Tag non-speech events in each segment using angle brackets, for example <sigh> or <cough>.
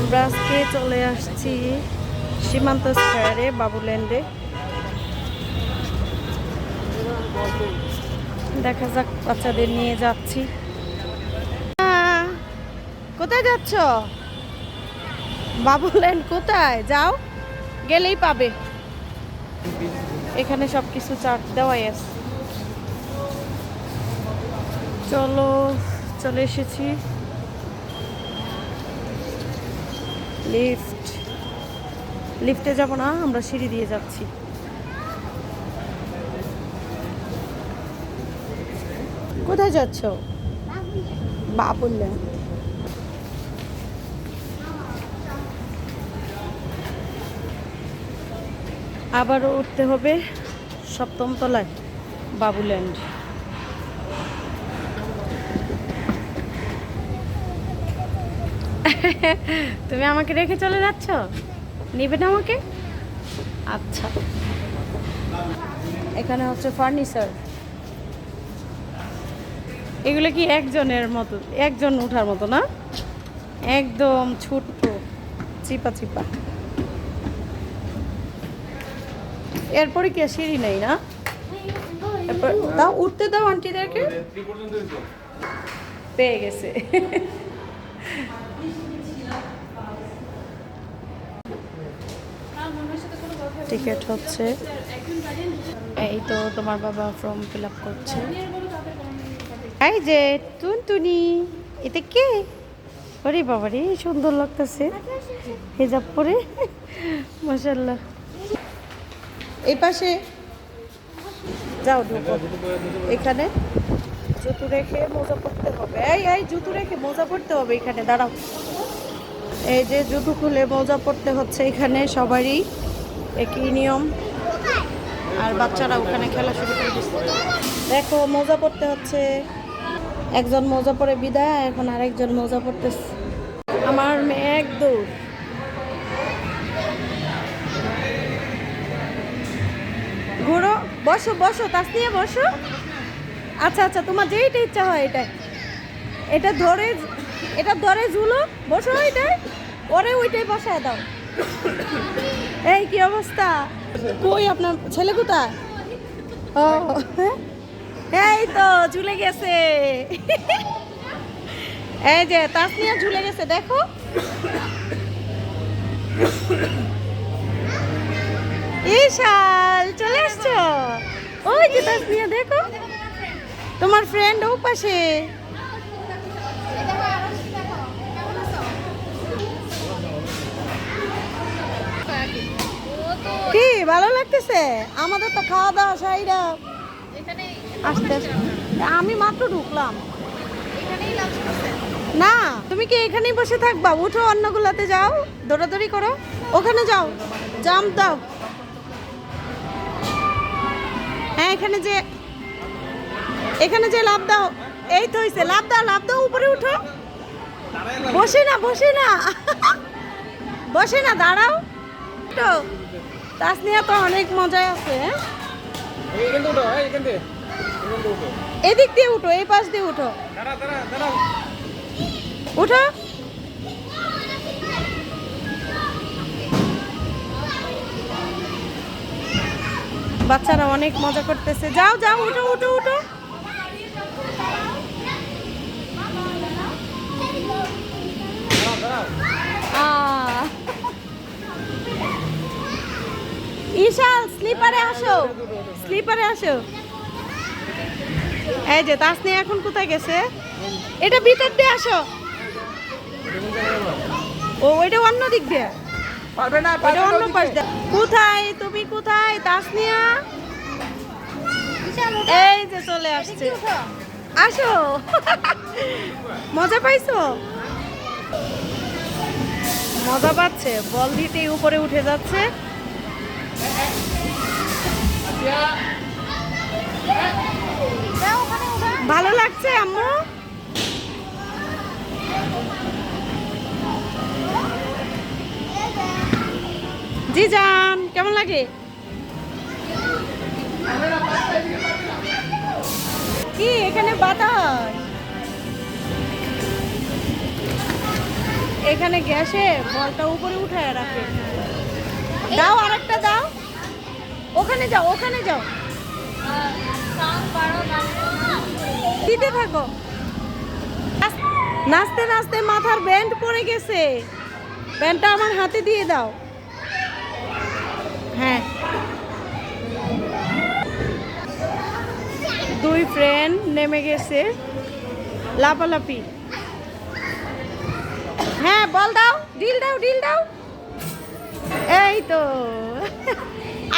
আমরা আজকে চলে আসছি সীমান্ত স্কোয়ারে, বাবুল্যান্ডে। দেখা যাক, বাচ্চাদের নিয়ে যাচ্ছি। কোথায় যাচ্ছ? বাবুল্যান্ড কোথায়? যাও, গেলেই পাবে। এখানে সব কিছু চার্ট দেওয়াই আছে। চলো, চলে এসেছি। লিফট লিফটে যাব না, আমরা সিঁড়ি দিয়ে যাচ্ছি। কোথায় যাচ্ছ? বাবুল্যান্ড আবারও উঠতে হবে সপ্তম তলায় বাবুল্যান্ড তুমি আমাকে রেখে চলে যাচ্ছ? নিবে না আমাকে? আচ্ছা। এখানে হচ্ছে ফার্নিচার এগুলো কি একজনের মতো একজন উঠার মতো না? একদম ছোট্ট চিপা চিপা। এরপরে কি সিঁড়ি নেই না? দাও উঠতে দাও আন্টিদেরকে। পেয়ে গেছে। টিকিট হচ্ছে। এই তো তোমার বাবা ফর্ম ফিল আপ করছে। এই যে টুনটুনি এটা কে? ওরে বাবা রে সুন্দর লাগতেছে। হিজাব পরে। মাসাল্লাহ এই পাশে যাও ঢুকো। এখানে জুতো রেখে মোজা পড়তে হবে। এই এই জুতো রেখে মোজা পড়তে হবে এখানে দাঁড়াও। এই যে জুতো খুলে মোজা পড়তে হচ্ছে এখানে সবারই। একই নিয়ম। আর বাচ্চারা ওখানে খেলা শুরু করে দিচ্ছে। দেখো, মোজা পড়তে হচ্ছে। একজন মোজা পরে বিদায় এখন আরেকজন মোজা পড়তেছে। আমার মেয়ে এক দৌড়। ঘুরো, বসো বসো, তাসনিয়া, বসো। আচ্ছা আচ্ছা তোমার যেইটা ইচ্ছা হয় এটাই। এটা ধরে এটা ধরে ঝুলো, বসো এটাই ওরে ওইটাই বসায় দাও। এই, কি অবস্থা? কই আপনার ছেলে কোথায়? ও এই তো, ঝুলে গেছে। এই যে, তাসনিয়া ঝুলে গেছে, দেখো। ইশাল চলে আসছো? ওই যে তাসনিয়া, দেখো। তোমার ফ্রেন্ড ও পাশে। কি ভালো লাগতেছে? আমাদের তো খাওয়া দাওয়া সাইরা আস্তে আস্তে। আমি মাত্র ঢুকলাম। না তুমি কি এখানেই বসে থাকবা? উঠো অন্যগুলাতে যাও দৌড়াদৌড়ি করো। ওখানে যাও জাম দাও। হ্যাঁ এখানে যে এখানে যে লাভ দাও এই তো হয়েছে লাভ দাও লাভ দাও উপরে উঠো। বসে না বসে না। বসে না দাঁড়াও। তো তাসনিয়া তো অনেক মজায় আছে হ্যাঁ? এদিক দিয়ে উঠো এই পাশ দিয়ে উঠো। উঠো। বাচ্চারা অনেক মজা করতেছে। যাও যাও উঠো উঠো উঠো। ঈশাল স্লিপারে আসো। স্লিপারে আসো। এই যে তাসনি এখন কোথায় গেছে? এটা ভিতর দিয়ে আসো। ও ওইটা অন্য দিক দিয়ে। পারবে না ওইটা অন্য পাশ দিয়ে। কোথায়? তুমি কোথায়? তাসনিয়া? এই যে চলে আসছে। আসো। মজা পাইছো? মজা পাচ্ছে। বল দিতেই উপরে উঠে যাচ্ছে। ভালো লাগছে আম্মু? জি, জান, কেমন লাগে? কি, এখানে বাতাস? এখানে গ্যাসে বলটা উপরে উঠায় রাখে। দাও আরেকটা দাও। ওখানে যাও ওখানে যাও। দিতে থাকো। নাচতে নাচতে মাথার ব্যান্ড পড়ে গেছে। ব্যান্ডটা আমার হাতে দিয়ে দাও। হ্যাঁ। দুই ফ্রেন্ড নেমে গেছে। লাপালাপি। হ্যাঁ বল দাও। ডিল দাও ডিল দাও। এই তো।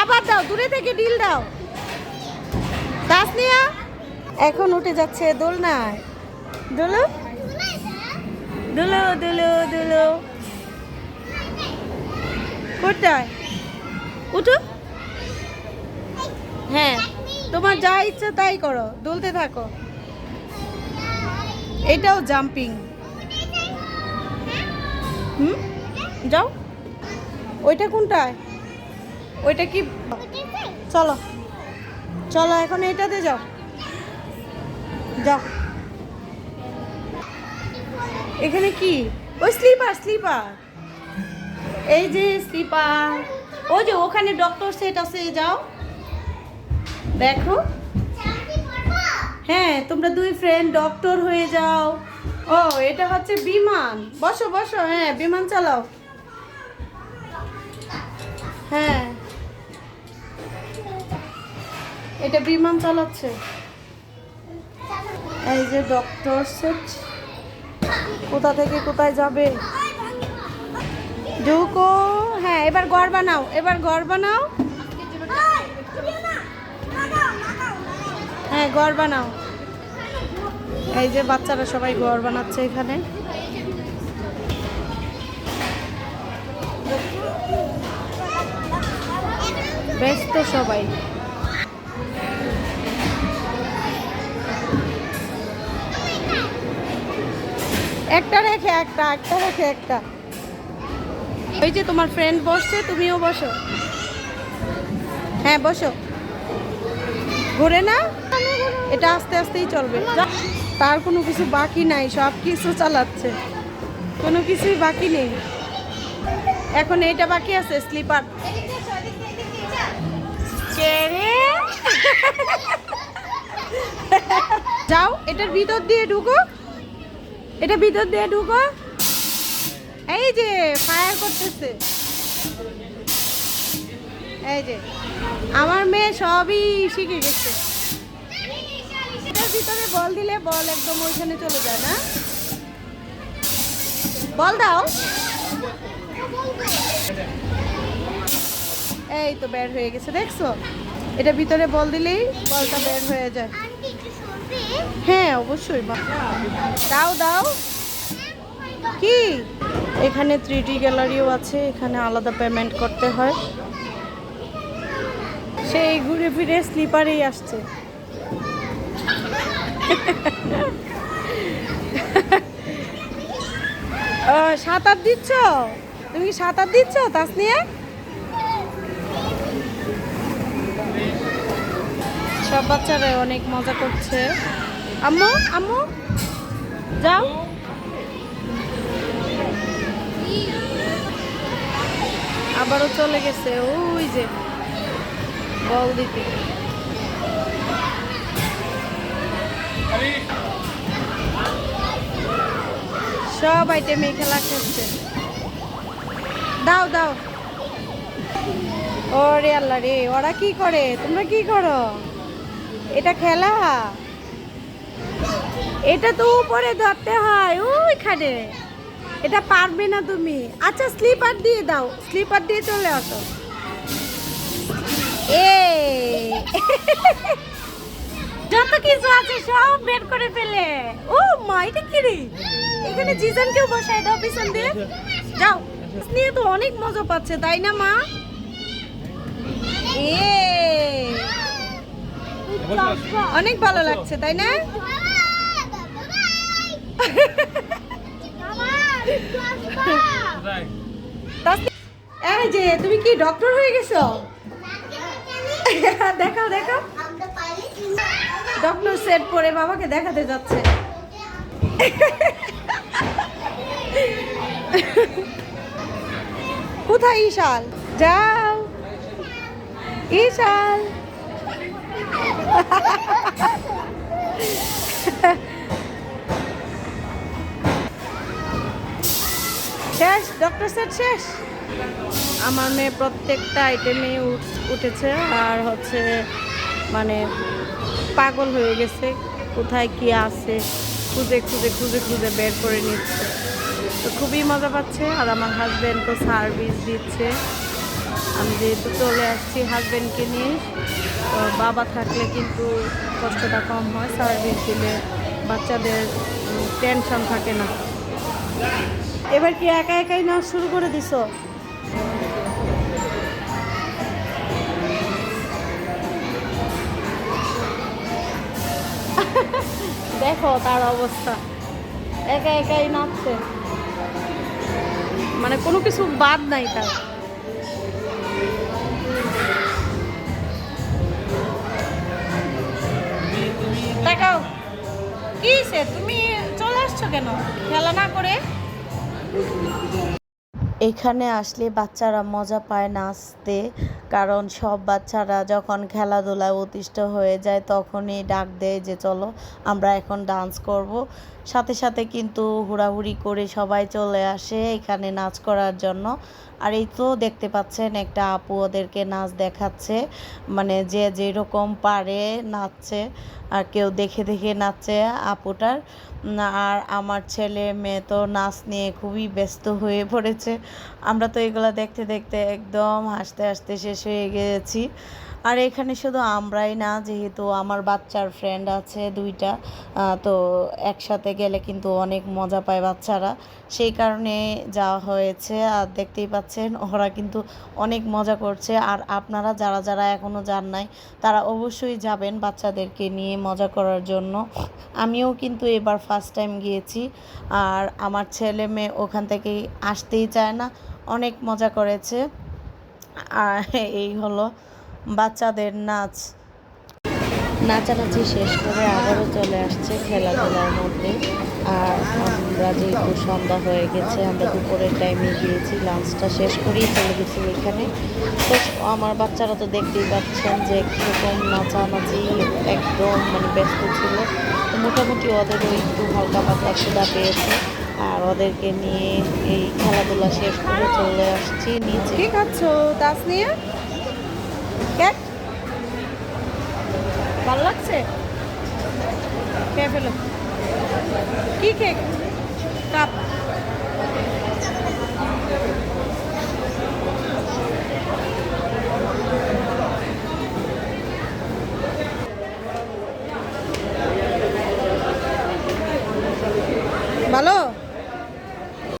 আবার দাও, দূরে থেকে ডিল দাও। তাসনিয়া, এখন উঠে যাচ্ছে দোলনায়। দোলো? দোলো দোলো দোলো। কোথায়? উঠো। হ্যাঁ তোমার যা ইচ্ছা তাই করো, দুলতে থাকো। এটাও জাম্পিং হুম? যাও। ওইটা কোনটায়? ওইটা কি? চলো। চলো, এখন এটাতে যাও। যাও। এখানে কি? ওই স্লিপার স্লিপার। এই যে স্লিপার। ওই যে ওখানে ডক্টর সেট আছে, যাও। দেখো। হ্যাঁ তোমরা দুই ফ্রেন্ড ডক্টর হয়ে যাও। ও, এটা হচ্ছে বিমান। বসো বসো হ্যাঁ বিমান চালাও। হ্যাঁ। এটা বিমান চালাচ্ছে। এই যে ডক্টর সেট কোথা থেকে কোথায় যাবে? ঢুকো। হ্যাঁ এবার ঘর বানাও, এবার ঘর বানাও। হ্যাঁ ঘর বানাও। এই যে বাচ্চারা সবাই ঘর বানাচ্ছে এখানে। ব্যস্ত সবাই। একটা রেখে একটা একটা রেখে একটা। ওই যে তোমার ফ্রেন্ড বসছে, তুমিও বসো। হ্যাঁ বসো। ঘুরে না? এটা আস্তে আস্তেই চলবে। তার কোনো কিছু বাকি নাই, সব কিছু চালাচ্ছে। কোনো কিছুই বাকি নেই। এখন এইটা বাকি আছে, স্লিপার। যাও, এটার ভিতর দিয়ে ঢুকো। এটা ভিতর দিয়ে ঢুকো। এই যে ফায়ার করতেছে। এই যে, আমার মেয়ে সবই শিখে গেছে। ভিতরে বল দিলে বল একদম ওইখানে চলে যায় না? বল দাও। এই তো বের হয়ে গেছে, দেখছ? এটা ভিতরে বল দিলেই বলটা বের হয়ে যায়। হ্যাঁ অবশ্যই দাও দাও। কি? এখানে থ্রি গ্যালারিও আছে, এখানে আলাদা পেমেন্ট করতে হয়। সেই ঘুরে ফিরে স্লিপারেই আসছে। সাঁতার দিচ্ছ? তুমি কি সাঁতার দিচ্ছ তাসনিয়া সব বাচ্চারা অনেক মজা করছে। আম্মু আম্মু। যাও। আবারও চলে গেছে, ওই যে বল দিতে। সব আইটেমে খেলা খেলছে। দাও দাও। ওরে আল্লাহ রে, ওরা কি করে? তোমরা কি করো? এটা খেলা? এটা তো উপরে ধরতে হয়, ওইখানে। এটা পারবে না তুমি। আচ্ছা স্লিপার দিয়ে দাও। স্লিপার দিয়ে চলে আসো। এ যত কিছু আছে সব বের করে ফেলে। ও মা, এটা কি রে? এখানে জিজানকেও বসায় দাও পিছন দিয়ে। যাও। নিয়ে তো অনেক মজা পাচ্ছে, তাই না মা? এ অনেক ভালো লাগছে, তাই না? এই যে, তুমি কি ডক্টর হয়ে গেছো? দেখাও দেখাও। ডক্টর সেট পরে বাবাকে দেখাতে যাচ্ছে। কোথায় ঈশাল? যাও। ঈশাল। শেষ ডক্টর সেট শেষ। আমার মেয়ে প্রত্যেকটা আইটেমে উঠেছে, আর হচ্ছে মানে পাগল হয়ে গেছে। কোথায় কি আছে, খুঁজে খুঁজে খুঁজে খুঁজে বের করে নিচ্ছে। তো খুবই মজা পাচ্ছে, আর আমার হাজব্যান্ড তো সার্ভিস দিচ্ছে। আমি যেহেতু চলে আসছি হাজব্যান্ডকে নিয়ে বাবা থাকলে কিন্তু কষ্টটা কম হয়। সার্ভিস দিলে বাচ্চাদের টেনশন থাকে না। এবার কি একা একাই নাচ শুরু করে দিছো? <laughs> দেখো তার অবস্থা। একা একাই নাচছে। মানে কোনো কিছু বাদ নাই তার। তাকাও কি তুমি চলে আসছো কেন? খেলা না করে? এখানে আসলে বাচ্চারা মজা পায় নাচতে, কারণ সব বাচ্চারা যখন খেলাধুলায় অতিষ্ঠ হয়ে যায় তখনই ডাক দেয় যে, চলো, আমরা এখন ডান্স করব। সাথে সাথে কিন্তু হুড়াহুড়ি করে সবাই চলে আসে এখানে নাচ করার জন্য। আর এই তো দেখতে পাচ্ছেন একটা আপু ওদেরকে নাচ দেখাচ্ছে মানে যে যেরকম পারে নাচছে আর কেউ দেখে দেখে নাচছে আপুটার। আর আমার ছেলে মেয়ে তো নাচ নিয়ে খুবই ব্যস্ত হয়ে পড়েছে। আমরা তো এগুলো দেখতে দেখতে একদম হাসতে হাসতে শেষ হয়ে গেছি। আর এখানে শুধু আমরাই না, যেহেতু আমার বাচ্চার ফ্রেন্ড আছে দুইটা তো একসাথে গেলে কিন্তু অনেক মজা পায় বাচ্চারা। সেই কারণে যাওয়া হয়েছে আর দেখতেই পাচ্ছেন, ওরা কিন্তু অনেক মজা করছে। আর আপনারা যারা যারা এখনও যান নাই, তারা অবশ্যই যাবেন বাচ্চাদেরকে নিয়ে মজা করার জন্য। আমিও কিন্তু এবার ফার্স্ট টাইম গিয়েছি আর আমার ছেলে মেয়ে ওখান থেকেই আসতেই চায় না, অনেক মজা করেছে। আর এই হলো বাচ্চাদের নাচ। নাচানাচি শেষ করে আবারও চলে আসছে খেলাধুলার মধ্যে। আর আমরা যেহেতু সন্ধ্যা হয়ে গেছে আমরা দুপুরের টাইমে গিয়েছি লাঞ্চটা শেষ করেই চলে গেছি এখানে। তো আমার বাচ্চারা তো দেখতেই পাচ্ছেন যে কীরকম নাচানাচি একদম মানে ব্যস্ত ছিল। তো মোটামুটি ওদেরও একটু হালকা পাতলা ক্ষুদা পেয়েছে। আর ওদেরকে নিয়ে এই খেলাধুলা শেষ করে চলে আসছি নিচে। কি খাচ্ছ তাস নিয়ে কেক ভালো লাগছে? খেয়ে ফেলো। কি কেক? কাপ।